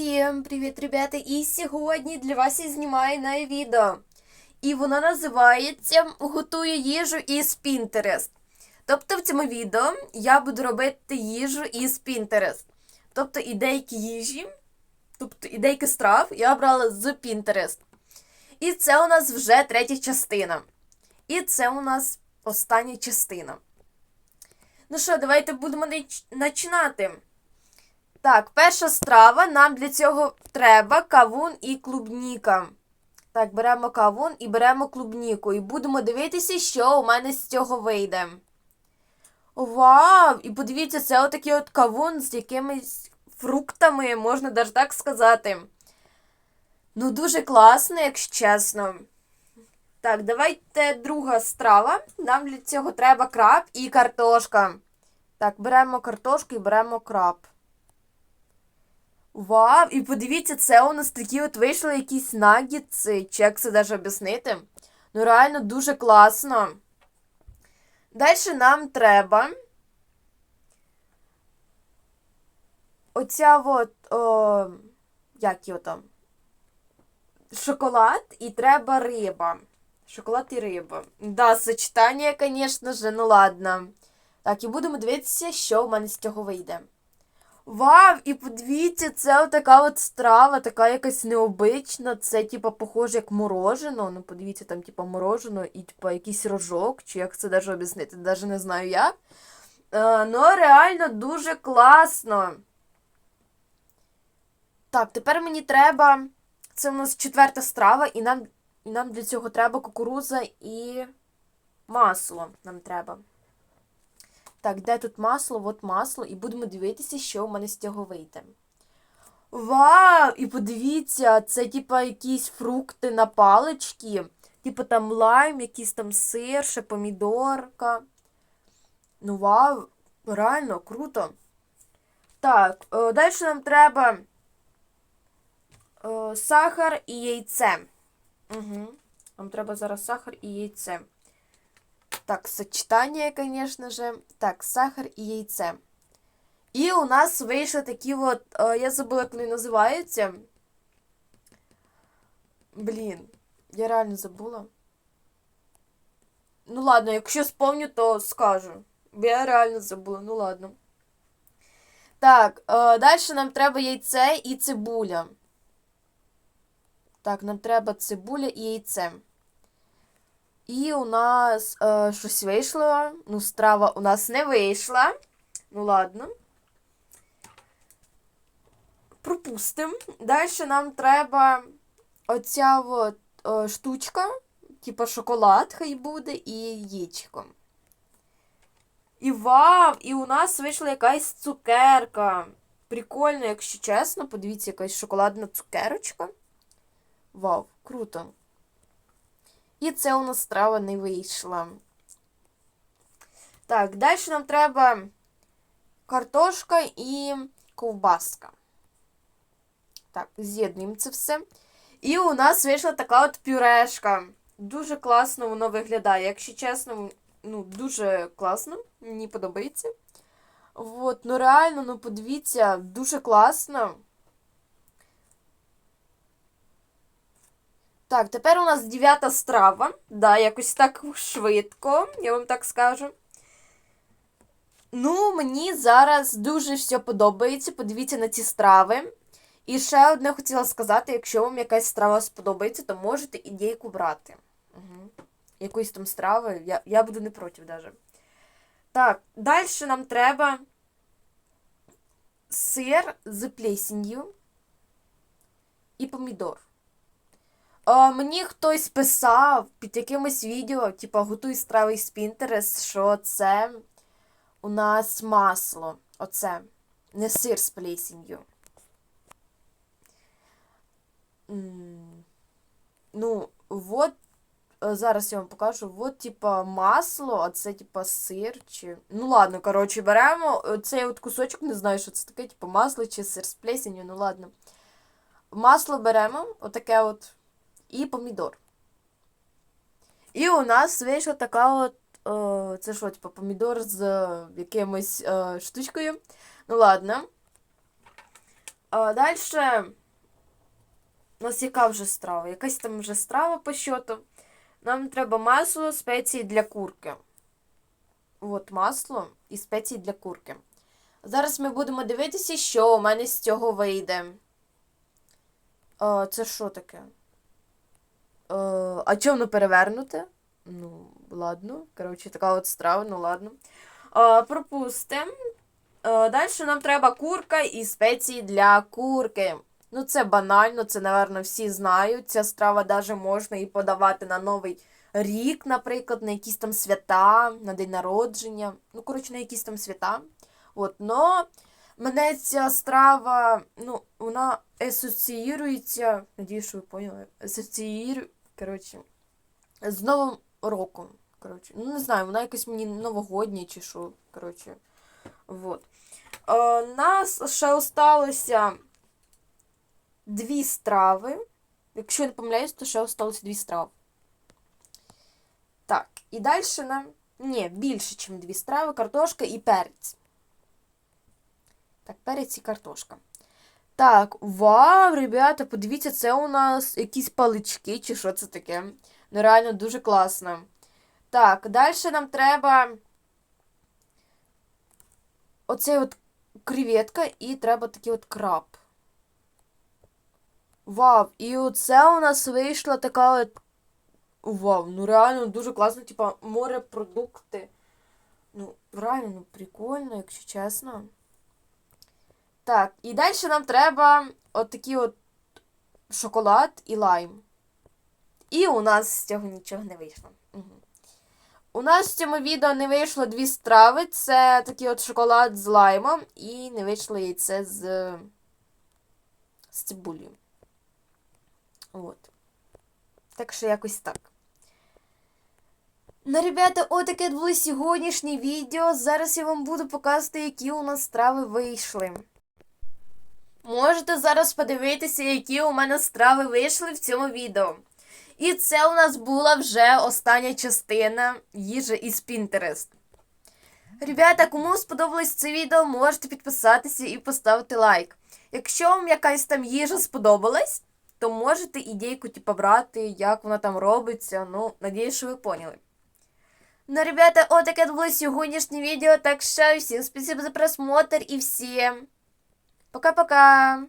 Всім привіт, ребята! І сьогодні для вас я знімаю нове відео. І воно називається Готую їжу із Pinterest. Тобто в цьому відео я буду робити їжу із Pinterest. Тобто і деякі їжі, тобто і деякі страв я брала з Pinterest. І це у нас вже третя частина. І це у нас остання частина. Ну що, давайте будемо починати. Так, перша страва. Нам для цього треба кавун і клубніка. Так, беремо кавун і беремо клубніку. І будемо дивитися, що у мене з цього вийде. Вау! І подивіться, це отакий от кавун з якимись фруктами, можна навіть так сказати. Ну, дуже класно, якщо чесно. Так, давайте друга страва. Нам для цього треба краб і картошка. Так, беремо картошку і беремо краб. Вау! І подивіться, це у нас такі от вийшли якісь нагітси, чи як це навіть об'яснити. Ну, реально дуже класно. Далі нам треба. Оця от. О, як його там? Шоколад і треба риба. Шоколад і риба. Да, сочетання, звісно ж, ну ладно. Так, і будемо дивитися, що в мене з цього вийде. Вау! І подивіться, це така от страва, така якась необична. Це, типа, похоже, як морожено. Ну, подивіться, там, типа, морожено і, типа, якийсь рожок, чи як це навіть об'яснити, навіть не знаю як. Е, ну, реально дуже класно. Так, тепер мені треба. Це у нас четверта страва, і нам, і нам для цього треба кукуруза і масло. Нам треба. Так, де тут масло? От масло, і будемо дивитися, що в мене з цього вийде. Вау! І подивіться, це типа якісь фрукти на палички. Типа там лайм, якийсь там сир, ще помідорка. Ну, вау, реально круто. Так, е, далі нам треба е, сахар і яйце. Угу. Нам треба зараз сахар і яйце. Так, сочетание, конечно же. Так, сахар і яйце. І у нас вийшли такі от. Е, я забула, як вони називаються. Блін, я реально забула. Ну ладно, якщо спомню, то скажу. Я реально забула, ну ладно. Так, е, далі нам треба яйце і цибуля. Так, нам треба цибуля і яйце. І у нас е, щось вийшло. Ну, страва у нас не вийшла. Ну, ладно. Пропустимо. Далі нам треба оця от, е, штучка, типа шоколад хай буде, і яєчко. І вау! І у нас вийшла якась цукерка. Прикольно, якщо чесно, подивіться, якась шоколадна цукерочка. Вау, круто. І це у нас страва не вийшла. Так, далі нам треба картошка і ковбаска. Так, з'єднуємо це все. І у нас вийшла така от пюрешка. Дуже класно воно виглядає. Якщо чесно, ну, дуже класно, мені подобається. От, ну реально, ну подивіться, дуже класно. Так, тепер у нас дев'ята страва. Да, якось так швидко, я вам так скажу. Ну, мені зараз дуже все подобається. Подивіться на ці страви. І ще одне хотіла сказати: якщо вам якась страва сподобається, то можете ідейку брати. Угу. Якоїсь там страви. Я я буду не проти навіть. Так, далі нам треба сир з плесенью і помідор. А, Мені хтось писав під якимось відео, типу, готуй страви з Pinterest, що це у нас масло. Оце. Не сир з плесенью. Ну, от, е, зараз я вам покажу. От, типа, масло, а це, типа, сир чи. Ну, ладно, коротше, беремо цей от кусочок, не знаю, що це таке, типа масло чи сир з плесенью, ну ладно. Масло беремо, отаке от і помідор. І у нас вийшла така от. О, це що, типу, помідор з якимось о, штучкою. Ну, ладно. Далі. У нас яка вже страва? Якась там вже страва по счету. Нам треба масло, спеції для курки. От масло і спеції для курки. Зараз ми будемо дивитися, що у мене з цього вийде. А, це що таке? Е, а чому воно перевернуте? Ну, ладно. Коротше, така от страва, ну ладно. Е, пропустимо. Е, далі нам треба курка і спеції для курки. Ну, це банально, це, напевно, всі знають. Ця страва даже можна і подавати на Новий рік, наприклад, на якісь там свята, на день народження. Ну, коротше, на якісь там свята. От, но мене ця страва, ну, вона асоціюється, надію, що ви поняли, асоціює, коротше, з Новим роком. Коротше, ну, не знаю, вона якось мені новогодня чи що, коротше. Вот. Е, нас ще осталося дві страви. Якщо я не помиляюсь, то ще осталося дві страви. Так, і далі нам. Ні, більше, ніж дві страви, картошка і перець. Так, перець і картошка. Так, вау, ребята, подивіться, це у нас якісь палички, чи що це таке. Ну, реально дуже класно. Так, далі нам треба. Оцей от креветка і треба такий от краб. Вау, і оце у нас вийшла така от. Вау, ну реально дуже класно, типа морепродукти. Ну, реально, ну, прикольно, якщо чесно. Так, і далі нам треба от такий от шоколад і лайм. І у нас з цього нічого не вийшло. Угу. У нас в цьому відео не вийшло дві страви. Це такий от шоколад з лаймом і не вийшло яйце з, з цибулею. От. Так що якось так. Ну, ребята, отаке було сьогоднішнє відео. Зараз я вам буду показувати, які у нас страви вийшли. Можете зараз подивитися, які у мене страви вийшли в цьому відео. І це у нас була вже остання частина їжі із Pinterest. Ребята, кому сподобалось це відео, можете підписатися і поставити лайк. Якщо вам якась там їжа сподобалась, то можете ідейку типу, брати, як вона там робиться. Ну, надіюсь, що ви поняли. Ну, ребята, отаке було сьогоднішнє відео. Так що всім спасибо за просмотр і всім. Пока-пока!